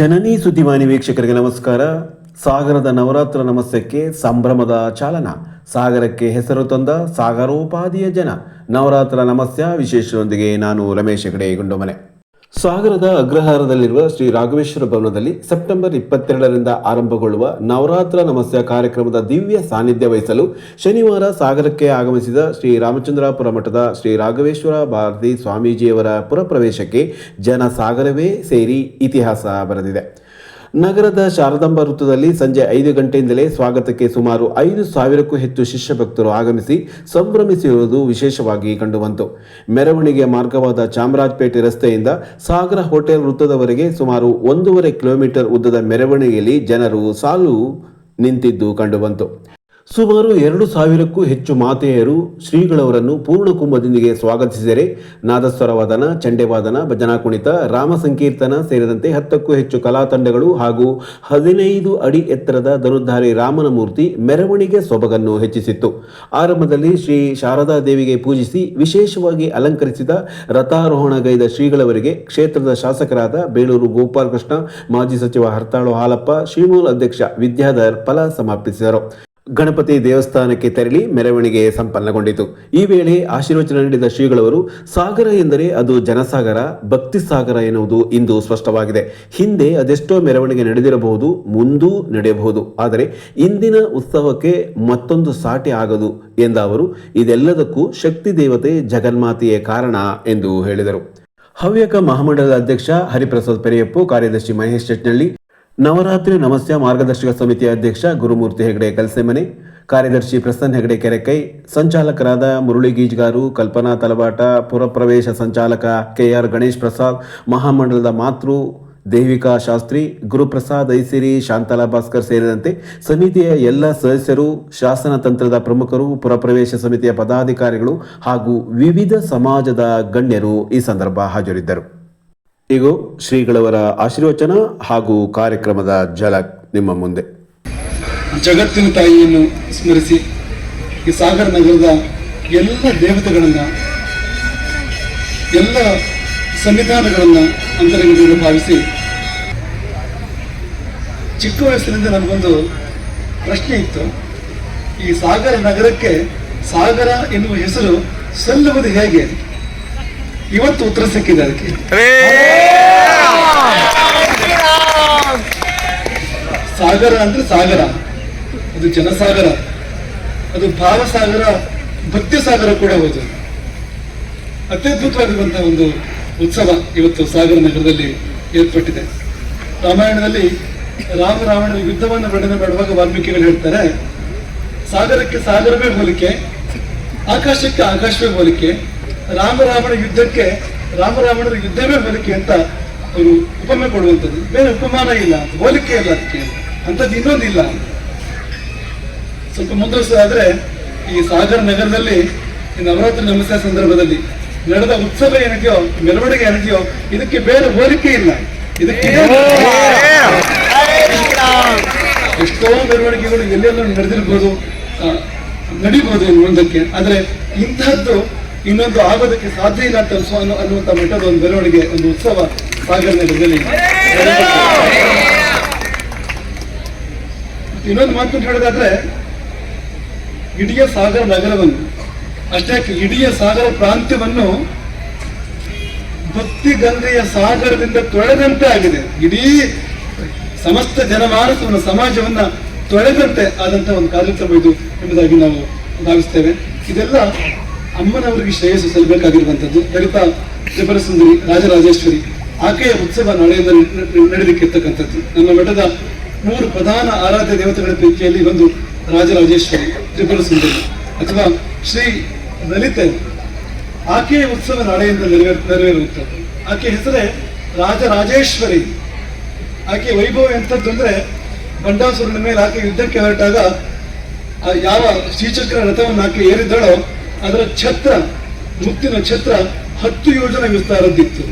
ಜನನಿ ಸುದ್ದಿವಾಹಿನಿ ವೀಕ್ಷಕರಿಗೆ ನಮಸ್ಕಾರ. ಸಾಗರದ ನವರಾತ್ರ ನಮಸ್ಯಕ್ಕೆ ಸಂಭ್ರಮದ ಚಾಲನ. ಸಾಗರಕ್ಕೆ ಹೆಸರು ತಂದ ಸಾಗರೋಪಾದಿಯ ಜನ. ನವರಾತ್ರ ನಮಸ್ಯ ವಿಶೇಷದೊಂದಿಗೆ ನಾನು ರಮೇಶ್ ಹೆಗಡೆ, ಗುಂಡಮನೆ. ಸಾಗರದ ಅಗ್ರಹಾರದಲ್ಲಿರುವ ಶ್ರೀ ರಾಘವೇಶ್ವರ ಭವನದಲ್ಲಿ ಸೆಪ್ಟೆಂಬರ್ ಇಪ್ಪತ್ತೆರಡರಿಂದ ಆರಂಭಗೊಳ್ಳುವ ನವರಾತ್ರ ನಮಸ್ಯ ಕಾರ್ಯಕ್ರಮದ ದಿವ್ಯ ಸಾನ್ನಿಧ್ಯ ವಹಿಸಲು ಶನಿವಾರ ಸಾಗರಕ್ಕೆ ಆಗಮಿಸಿದ ಶ್ರೀ ರಾಮಚಂದ್ರಾಪುರ ಮಠದ ಶ್ರೀ ರಾಘವೇಶ್ವರ ಭಾರತಿ ಸ್ವಾಮೀಜಿಯವರ ಪುರಪ್ರವೇಶಕ್ಕೆ ಜನ ಸಾಗರವೇ ಸೇರಿ ಇತಿಹಾಸ ಬರೆದಿದೆ. ನಗರದ ಶಾರದಾಂಬ ವೃತ್ತದಲ್ಲಿ ಸಂಜೆ ಐದು ಗಂಟೆಯಿಂದಲೇ ಸ್ವಾಗತಕ್ಕೆ ಸುಮಾರು ಐದು ಸಾವಿರಕ್ಕೂ ಹೆಚ್ಚು ಶಿಷ್ಯ ಭಕ್ತರು ಆಗಮಿಸಿ ಸಂಭ್ರಮಿಸಿರುವುದು ವಿಶೇಷವಾಗಿ ಕಂಡುಬಂತು. ಮೆರವಣಿಗೆ ಮಾರ್ಗವಾದ ಚಾಮರಾಜಪೇಟೆ ರಸ್ತೆಯಿಂದ ಸಾಗರ ಹೋಟೆಲ್ ವೃತ್ತದವರೆಗೆ ಸುಮಾರು ಒಂದೂವರೆ ಕಿಲೋಮೀಟರ್ ಉದ್ದದ ಮೆರವಣಿಗೆಯಲ್ಲಿ ಜನರು ಸಾಲು ನಿಂತಿದ್ದು ಕಂಡುಬಂತು. ಸುಮಾರು ಎರಡು ಸಾವಿರಕ್ಕೂ ಹೆಚ್ಚು ಮಾತೆಯರು, ಶ್ರೀಗಳವರನ್ನು ಪೂರ್ಣ ಕುಂಭದೊಂದಿಗೆ ಸ್ವಾಗತಿಸಿದರೆ ನಾದಸ್ವರವಾದನ ಚಂಡೆವಾದನ ಭಜನಾ ಕುಣಿತ, ರಾಮ ಸಂಕೀರ್ತನ ಸೇರಿದಂತೆ ಹತ್ತಕ್ಕೂ ಹೆಚ್ಚು ಕಲಾ ತಂಡಗಳು ಹಾಗೂ ಹದಿನೈದು ಅಡಿ ಎತ್ತರದ ಧನುರ್ಧಾರಿ ರಾಮನ ಮೂರ್ತಿ ಮೆರವಣಿಗೆ ಸೊಬಗನ್ನು ಹೆಚ್ಚಿಸಿತ್ತು. ಆರಂಭದಲ್ಲಿ ಶ್ರೀ ಶಾರದಾ ದೇವಿಗೆ ಪೂಜಿಸಿ ವಿಶೇಷವಾಗಿ ಅಲಂಕರಿಸಿದ ರಥಾರೋಹಣಗೈದ ಶ್ರೀಗಳವರಿಗೆ ಕ್ಷೇತ್ರದ ಶಾಸಕರಾದ ಬೇಲೂರು ಗೋಪಾಲಕೃಷ್ಣ, ಮಾಜಿ ಸಚಿವ ಹರ್ತಾಳು ಹಾಲಪ್ಪ, ಶ್ರೀಮೂಲ್ ಅಧ್ಯಕ್ಷ ವಿದ್ಯಾಧರ್ ಫಲ ಸಮರ್ಪಿಸಿದರು. ಗಣಪತಿ ದೇವಸ್ಥಾನಕ್ಕೆ ತೆರಳಿ ಮೆರವಣಿಗೆ ಸಂಪನ್ನಗೊಂಡಿತು. ಈ ವೇಳೆ ಆಶೀರ್ವಚನ ನೀಡಿದ ಶ್ರೀಗಳವರು, ಸಾಗರ ಎಂದರೆ ಅದು ಜನಸಾಗರ ಭಕ್ತಿ ಸಾಗರ ಎನ್ನುವುದು ಇಂದು ಸ್ಪಷ್ಟವಾಗಿದೆ. ಹಿಂದೆ ಅದೆಷ್ಟೋ ಮೆರವಣಿಗೆ ನಡೆದಿರಬಹುದು, ಮುಂದೂ ನಡೆಯಬಹುದು. ಆದರೆ ಇಂದಿನ ಉತ್ಸವಕ್ಕೆ ಮತ್ತೊಂದು ಸಾಟಿ ಆಗದು ಎಂದ ಅವರು, ಇದೆಲ್ಲದಕ್ಕೂ ಶಕ್ತಿ ದೇವತೆ ಜಗನ್ಮಾತೆಯೇ ಕಾರಣ ಎಂದು ಹೇಳಿದರು. ಹವ್ಯಕ ಮಹಾಮಂಡಲದ ಅಧ್ಯಕ್ಷ ಹರಿಪ್ರಸಾದ್ ಪೆರಿಯಪ್ಪು, ಕಾರ್ಯದರ್ಶಿ ಮಹೇಶ್ ಚಟ್ನಳ್ಳಿ ನವರಾತ್ರಿ ನಮಸ್ಯ ಮಾರ್ಗದರ್ಶಕ ಸಮಿತಿಯ ಅಧ್ಯಕ್ಷ ಗುರುಮೂರ್ತಿ ಹೆಗಡೆ ಕಲಸೆಮನೆ ಕಾರ್ಯದರ್ಶಿ ಪ್ರಸನ್ನ ಹೆಗಡೆ ಕೆರೆಕೈ, ಸಂಚಾಲಕರಾದ ಮುರಳಿ ಗೀಜ್ಗಾರು ಕಲ್ಪನಾ ತಲವಾಟ, ಪುರಪ್ರವೇಶ ಸಂಚಾಲಕ ಕೆಆರ್ ಗಣೇಶ್ ಪ್ರಸಾದ್, ಮಹಾಮಂಡಲದ ಮಾತೃ ದೇವಿಕಾ ಶಾಸ್ತ್ರಿ, ಗುರುಪ್ರಸಾದ್ ಐಸಿರಿ, ಶಾಂತಲಾ ಭಾಸ್ಕರ್ ಸೇರಿದಂತೆ ಸಮಿತಿಯ ಎಲ್ಲ ಸದಸ್ಯರು, ಶಾಸನ ತಂತ್ರದ ಪ್ರಮುಖರು, ಪುರಪ್ರವೇಶ ಸಮಿತಿಯ ಪದಾಧಿಕಾರಿಗಳು ಹಾಗೂ ವಿವಿಧ ಸಮಾಜದ ಗಣ್ಯರು ಈ ಸಂದರ್ಭ ಹಾಜರಿದ್ದರು. ಈಗ ಶ್ರೀಗಳವರ ಆಶೀರ್ವಚನ ಹಾಗೂ ಕಾರ್ಯಕ್ರಮದ ಝಲಕ್ ನಿಮ್ಮ ಮುಂದೆ. ಜಗತ್ತಿನ ತಾಯಿಯನ್ನು ಸ್ಮರಿಸಿ, ಈ ಸಾಗರ ನಗರದ ಎಲ್ಲ ದೇವತೆಗಳನ್ನು, ಎಲ್ಲ ಸಂವಿಧಾನಗಳನ್ನು ಅಂತರಂಗದಿಂದ ಭಾವಿಸಿ, ಚಿಕ್ಕ ವಯಸ್ಸಿನಿಂದ ನನಗೊಂದು ಪ್ರಶ್ನೆ ಇತ್ತು. ಈ ಸಾಗರ ನಗರಕ್ಕೆ ಸಾಗರ ಎನ್ನುವ ಹೆಸರು ಸಲ್ಲುವುದು ಹೇಗೆ? ಇವತ್ತು ಉತ್ತರ ಸಿಕ್ಕಿದೆ ಅದಕ್ಕೆ. ಸಾಗರ ಅಂದ್ರೆ ಸಾಗರ. ಅದು ಜನಸಾಗರ. ಅದು ಭಾವಸಾಗರ ಭಕ್ತಿ ಸಾಗರ ಕೂಡ ಹೌದು. ಅತ್ಯದ್ಭುತವಾಗಿರುವಂತಹ ಒಂದು ಉತ್ಸವ ಇವತ್ತು ಸಾಗರ ನಗರದಲ್ಲಿ ಏರ್ಪಟ್ಟಿದೆ. ರಾಮಾಯಣದಲ್ಲಿ ರಾಮ ರಾವಣ ಯುದ್ಧವನ್ನು ವರ್ಣನೆ ಮಾಡುವಾಗ ವಾಲ್ಮೀಕಿಗಳು ಹೇಳ್ತಾರೆ ಸಾಗರಕ್ಕೆ ಸಾಗರವೇ ಹೋಲಿಕೆ ಆಕಾಶಕ್ಕೆ ಆಕಾಶವೇ ಹೋಲಿಕೆ ರಾಮ ರಾವಣ ಯುದ್ಧಕ್ಕೆ ರಾಮ ರಾವಣರ ಯುದ್ಧವೇ ಹೋಲಿಕೆ ಅಂತ ಅವರು ಉಪಮೆ ಕೊಡುವಂಥದ್ದು. ಬೇರೆ ಉಪಮಾನ ಇಲ್ಲ ಹೋಲಿಕೆ ಇಲ್ಲ ಅದಕ್ಕೆ. ಅಂಥದ್ದು ಇನ್ನೊಂದಿಲ್ಲ. ಸ್ವಲ್ಪ ಮುಂದುವರಿಸೋದಾದ್ರೆ ಈ ಸಾಗರ ನಗರದಲ್ಲಿ ಈ ನವರಾತ್ರಿ ನಮಸ್ತೆ ಸಂದರ್ಭದಲ್ಲಿ ನಡೆದ ಉತ್ಸವ ಏನಿದೆಯೋ ಮೆರವಣಿಗೆ ಏನಿದೆಯೋ ಇದಕ್ಕೆ ಬೇರೆ ಹೋಲಿಕೆ ಇಲ್ಲ. ಇದಕ್ಕೆ ಎಷ್ಟೋ ಮೆರವಣಿಗೆಗಳು ಎಲ್ಲೆಲ್ಲೋ ನಡೆದಿರ್ಬೋದು ನಡಿಬಹುದು ಮುಂದಕ್ಕೆ ಆದ್ರೆ ಇಂತಹದ್ದು ಇನ್ನೊಂದು ಆಗೋದಕ್ಕೆ ಸಾಧ್ಯ ಇಲ್ಲ ಅಂತ ಅನ್ಸೋ- ಅನ್ನೋ- ಅನ್ನುವಂಥ ಮಟ್ಟದ ಒಂದು ಮೆರವಣಿಗೆ, ಒಂದು ಉತ್ಸವ ಸಾಗರ ಮತ್ತೆ ಇನ್ನೊಂದು ಮಾತು ಹೇಳೋದಾದ್ರೆ ಇಡೀ ಸಾಗರ ನಗರವನ್ನು, ಅಷ್ಟೇ ಇಡೀ ಸಾಗರ ಪ್ರಾಂತ್ಯವನ್ನು ಭಕ್ತಿ ಗಂಗೆಯ ಸಾಗರದಿಂದ ತೊಳೆದಂತೆ ಆಗಿದೆ. ಇಡೀ ಸಮಸ್ತ ಜನಮಾನಸವನ್ನು, ಸಮಾಜವನ್ನ ತೊಳೆದಂತೆ ಆದಂತಹ ಒಂದು ಕಾರ್ಯಕ್ರಮ ಇದು ಎಂಬುದಾಗಿ ನಾವು ಭಾವಿಸ್ತೇವೆ. ಇದೆಲ್ಲ ಅಮ್ಮನವರಿಗೆ ಶ್ರೇಯಸ್ಸು ಸಲ್ಲಬೇಕಾಗಿರುವಂಥದ್ದು. ದಲಿತ ತ್ರಿಪುರ ರಾಜರಾಜೇಶ್ವರಿ ಆಕೆಯ ಉತ್ಸವ ನಾಳೆಯಿಂದ ನಡೆದಕ್ಕಿರ್ತಕ್ಕಂಥದ್ದು ನಮ್ಮ ಮಠದ ಮೂರು ಪ್ರಧಾನ ಆರಾಧ್ಯ ದೇವತೆಗಳ ಪೈಕಿಯಲ್ಲಿ ಒಂದು ರಾಜರಾಜೇಶ್ವರಿ ತ್ರಿಪುರ ಅಥವಾ ಶ್ರೀ ಲಲಿತೆ ಆಕೆಯ ಉತ್ಸವ ನಾಳೆಯಿಂದ ನೆರವೇ ನೆರವೇರುವಂಥದ್ದು. ಆಕೆ ಹೆಸರೇ ರಾಜರಾಜೇಶ್ವರಿ. ಆಕೆಯ ವೈಭವ ಎಂಥದ್ದು ಅಂದರೆ ಬಂಡಾಸುರನ ಮೇಲೆ ಆಕೆ ಯುದ್ಧಕ್ಕೆ ಹೊರಟಾಗ ಯಾವ ಶ್ರೀಚಕ್ರ ರಥವನ್ನು ಆಕೆ ಏರಿದ್ದಳೋ ಅದರ ಛತ್ರ, ಮುತ್ತಿನ ಛತ್ರ ಹತ್ತು ಯೋಜನೆ ವಿಸ್ತಾರದ್ದಿತ್ತು.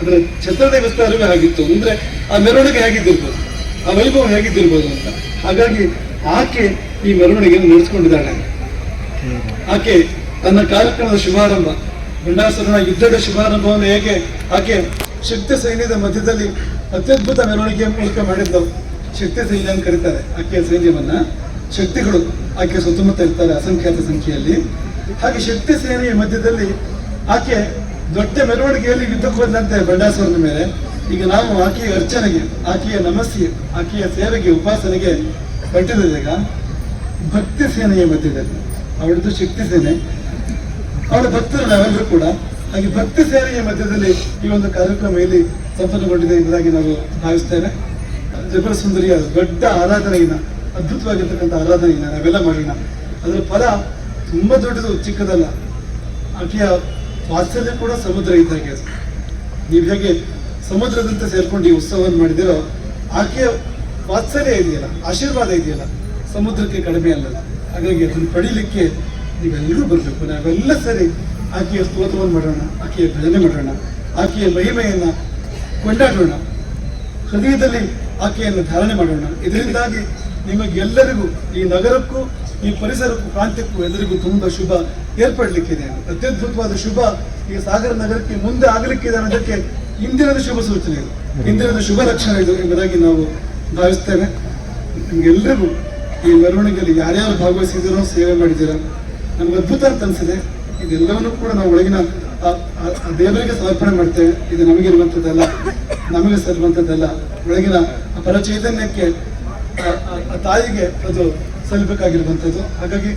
ಅದರ ಛತ್ರದ ವಿಸ್ತಾರವೇ ಆಗಿತ್ತು. ಅಂದ್ರೆ ಆ ಮೆರವಣಿಗೆ ಹೇಗಿದ್ದಿರ್ಬೋದು? ಆ ವೈಭವ ಹೇಗಿದ್ದಿರ್ಬೋದು ಅಂತ. ಹಾಗಾಗಿ ಆಕೆ ಈ ಮೆರವಣಿಗೆಯನ್ನು ನಡೆಸ್ಕೊಂಡಿದ್ದಾಳೆ. ಆಕೆ ತನ್ನ ಕಾರ್ಯಕ್ರಮದ ಶುಭಾರಂಭ ಬಂಡಾಸುರನ ಯುದ್ಧದ ಶುಭಾರಂಭವನ್ನು ಹೇಗೆ ಆಕೆ ಶಕ್ತಿ ಸೈನ್ಯದ ಮಧ್ಯದಲ್ಲಿ ಅತ್ಯದ್ಭುತ ಮೆರವಣಿಗೆಯ ಮೂಲಕ ಮಾಡಿದ್ದು, ಶಕ್ತಿ ಸೈನ್ಯ ಅಂತ ಕರೀತಾರೆ ಆಕೆಯ ಸೈನ್ಯವನ್ನ. ಶಕ್ತಿಗಳು ಆಕೆ ಸುತ್ತಮುತ್ತ ಇರ್ತಾರೆ ಅಸಂಖ್ಯಾತ ಸಂಖ್ಯೆಯಲ್ಲಿ. ಹಾಗೆ ಶಕ್ತಿ ಸೇನೆಯ ಮಧ್ಯದಲ್ಲಿ ಆಕೆ ದೊಡ್ಡ ಮೆರವಣಿಗೆಯಲ್ಲಿ ಯುದ್ಧಕ್ಕೆ ಬಂದಂತೆ ಬಂಡಾಸುರನ ಮೇಲೆ. ಈಗ ನಾವು ಆಕೆಯ ಅರ್ಚನೆಗೆ, ಆಕೆಯ ನಮಸ್ಸಿಗೆ, ಆಕೆಯ ಸೇವೆಗೆ, ಉಪಾಸನೆಗೆ ಕಟ್ಟಿದಾಗ ಭಕ್ತಿ ಸೇನೆಯ ಮಧ್ಯದಲ್ಲಿ. ಅವಳದ್ದು ಶಕ್ತಿ ಸೇನೆ. ಅವಳ ಭಕ್ತರು ನಾವೆಲ್ಲರೂ ಕೂಡ ಹಾಗೆ ಭಕ್ತಿ ಸೇನೆಯ ಮಧ್ಯದಲ್ಲಿ ಈ ಒಂದು ಕಾರ್ಯಕ್ರಮ ಇಲ್ಲಿ ಸಂಪನ್ನಗೊಂಡಿದೆ ಎಂಬುದಾಗಿ ನಾವು ಭಾವಿಸ್ತೇವೆ. ಜಬರ ಸುಂದರಿಯ ದೊಡ್ಡ ಆರಾಧನೆಯನ್ನ ಅದ್ಭುತವಾಗಿರ್ತಕ್ಕಂಥ ಆರಾಧನೆಯನ್ನ ನಾವೆಲ್ಲ ಮಾಡೋಣ. ಅದರ ಫಲ ತುಂಬಾ ದೊಡ್ಡದು, ಚಿಕ್ಕದಲ್ಲ. ಆಕೆಯ ವಾತ್ಸಲ್ಯ ಕೂಡ ಸಮುದ್ರ ಇದ್ದಾಗೆ ಹಾಗೆ ನೀವು ಹೇಗೆ ಸಮುದ್ರದಂತೆ ಸೇರ್ಕೊಂಡು ಈ ಉತ್ಸವವನ್ನು ಮಾಡಿದಿರೋ ಆಕೆಯ ವಾತ್ಸಲ್ಯ ಇದೆಯಲ್ಲ, ಆಶೀರ್ವಾದ ಇದೆಯಲ್ಲ, ಸಮುದ್ರಕ್ಕೆ ಕಡಿಮೆ ಅಲ್ಲ ಹಾಗಾಗಿ ಅದನ್ನು ಪಡೀಲಿಕ್ಕೆ ನೀವೆಲ್ಲರೂ ಬರಬೇಕು. ನಾವೆಲ್ಲ ಸರಿ ಆಕೆಯ ಸ್ತೋತ್ರವನ್ನು ಮಾಡೋಣ, ಆಕೆಯ ಭಜನೆ ಮಾಡೋಣ, ಆಕೆಯ ಮಹಿಮೆಯನ್ನು ಕೊಂಡಾಡೋಣ. ಹೃದಯದಲ್ಲಿ ಆಕೆಯನ್ನು ಧಾರಣೆ ಮಾಡೋಣ. ಇದರಿಂದಾಗಿ ನಿಮಗೆಲ್ಲರಿಗೂ ಈ ನಗರಕ್ಕೂ ಈ ಪರಿಸರಕ್ಕೂ ಪ್ರಾಂತ್ಯಕ್ಕೂ ಎಲ್ಲರಿಗೂ ತುಂಬ ಶುಭ ಏರ್ಪಡಲಿಕ್ಕಿದೆ. ಅತ್ಯದ್ಭುತವಾದ ಶುಭ ಈ ಸಾಗರ ನಗರಕ್ಕೆ ಮುಂದೆ ಆಗಲಿಕ್ಕಿದೆ ಅನ್ನೋದಕ್ಕೆ ಇಂದಿನದ ಶುಭ ಸೂಚನೆ ಇದು ಇಂದಿನದ ಶುಭ ಲಕ್ಷಣ ಇದು ಎಂಬುದಾಗಿ ನಾವು ಭಾವಿಸ್ತೇವೆ. ನಿಮಗೆಲ್ಲರೂ ಈ ಮೆರವಣಿಗೆಯಲ್ಲಿ ಯಾರ್ಯಾರು ಭಾಗವಹಿಸಿದಿರೋ ಸೇವೆ ಮಾಡಿದ್ದೀರಾ? ನಮ್ಗೆ ಅದ್ಭುತ ಅಂತ ಅನ್ಸಿದೆ. ಇದೆಲ್ಲವನ್ನೂ ಕೂಡ ನಾವು ಒಳಗಿನ ದೇವರಿಗೆ ಸಮರ್ಪಣೆ ಮಾಡ್ತೇವೆ. ಇದು ನಮಗಿರುವಂಥದ್ದಲ್ಲ ನಮಗೆ ಸಲ್ಲುವಂಥದ್ದಲ್ಲ ಒಳಗಿನ ಪರಚೈತನ್ಯಕ್ಕೆ ತಾಯಿಗೆ ಅದು ಸಲ್ಲಬೇಕಾಗಿರುವಂಥದ್ದು. ಹಾಗಾಗಿ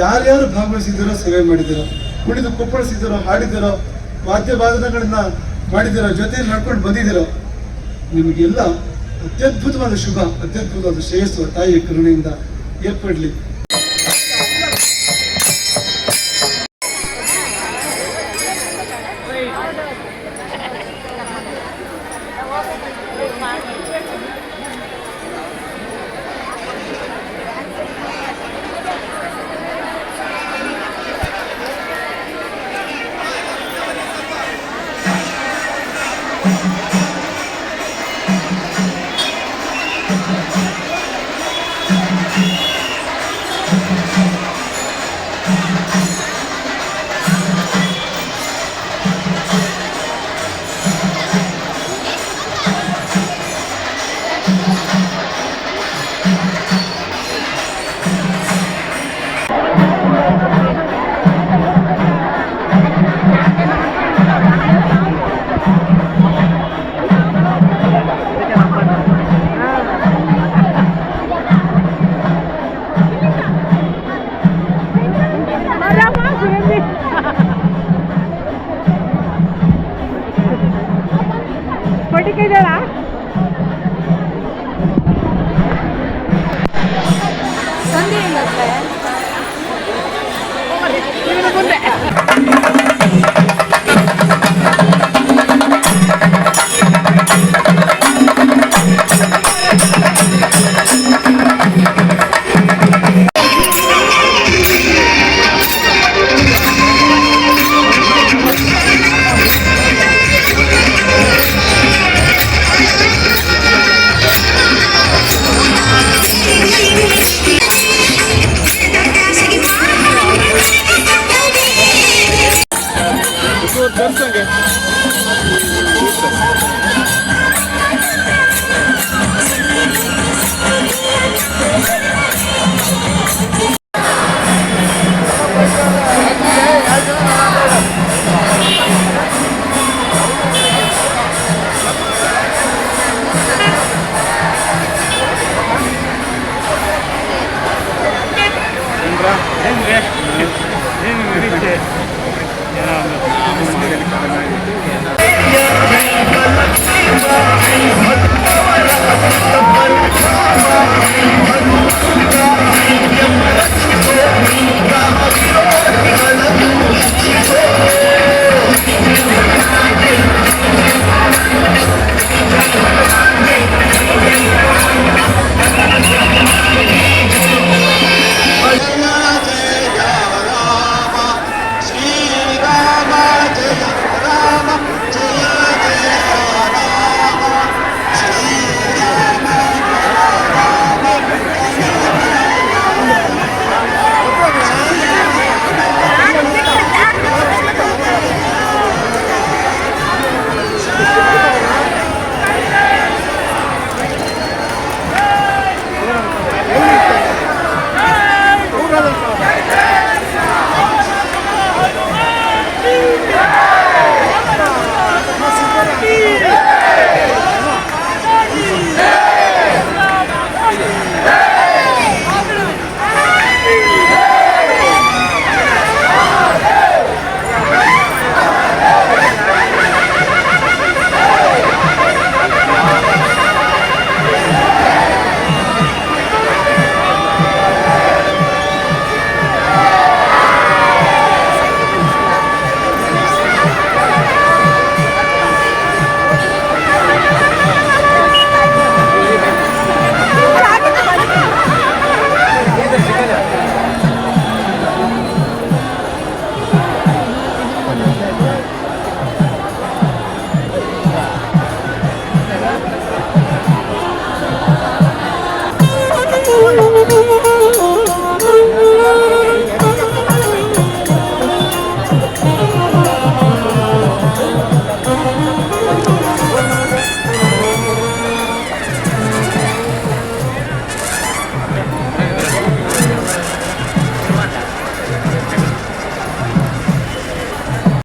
ಯಾರ್ಯಾರು ಭಾಗವಹಿಸಿದ್ದೀರೋ ಸೇವೆ ಮಾಡಿದ್ದೀರೋ, ಕುಣಿದು ಕುಪ್ಪಳಿಸಿದ್ದೀರೋ, ಹಾಡಿದ್ದೀರೋ, ವಾದ್ಯ ವಾದನಗಳನ್ನ ಮಾಡಿದ್ದೀರೋ, ಜೊತೆಯಲ್ಲಿ ನಡ್ಕೊಂಡು ಬಂದಿದ್ದೀರೋ, ನಿಮಗೆಲ್ಲ ಅತ್ಯದ್ಭುತವಾದ ಶುಭ, ಅತ್ಯದ್ಭುತವಾದ ಶ್ರೇಯಸ್ಸು ತಾಯಿಯ ಕರುಣೆಯಿಂದ ಏರ್ಪಡಲಿ.